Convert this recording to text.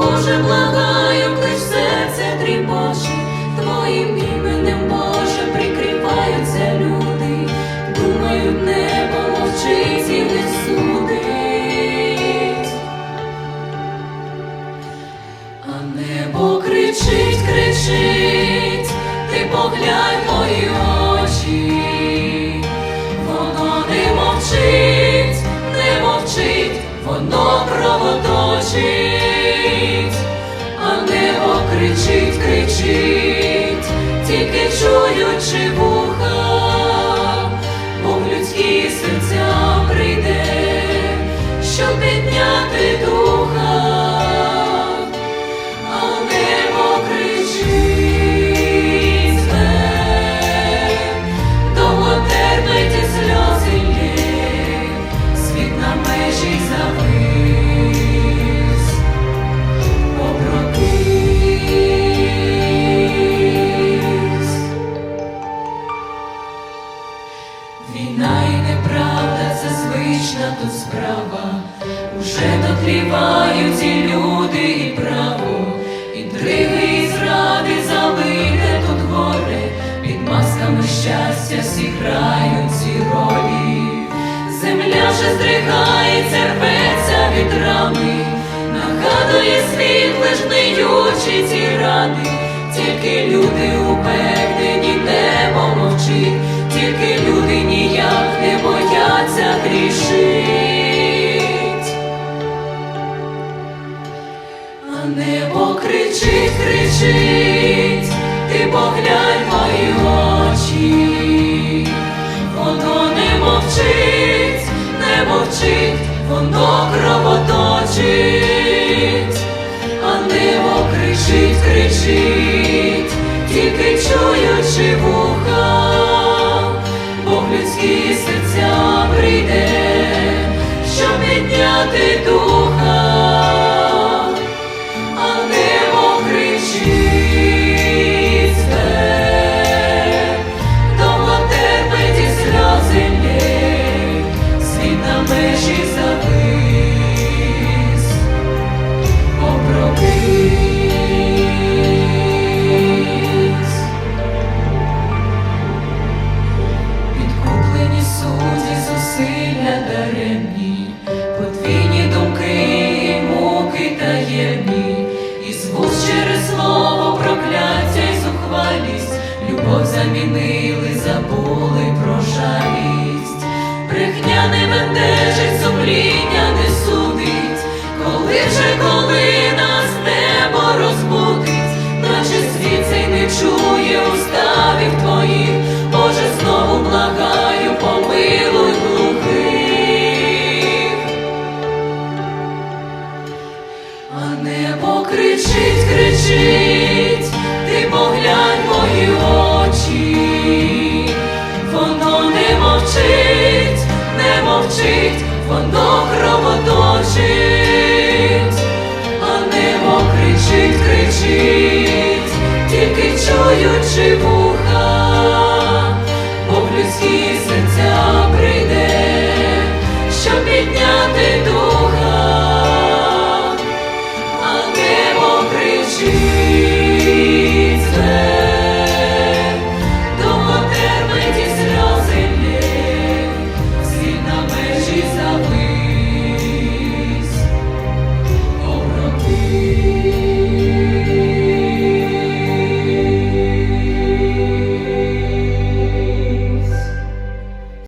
Боже, благаю, людські серця прийде, щоб підняти духа. Війна і неправда це звична тут справа. Уже дотлівають і люди, і право, інтриги і зради залите тут горе, під масками щастя всі грають ці ролі. Земля вже здригається, рветься вітрами, нагадує світ, лиш гниючі ці рани, тільки люди упевнені, небо мовчить, небо кричить, кричить, ти поглянь мої очі, воно не мовчить, не мовчить, воно кровоточить, а небо кричить, кричить, тільки чуючи бо замінили, забули про жалість, брехня не бентежить, сумління не судить, коли вже коли нас небо розбудить, наче світ цей не чує уставів твоїх, Боже, знову благаю, помилуй глухих, а небо кричить, кричить. Поглянь мовчить, не мовчить, воно кровоточить, а немо кричить, кричить, тільки чуючи вуха, бо в людські серця прийде, щоб підняти дух.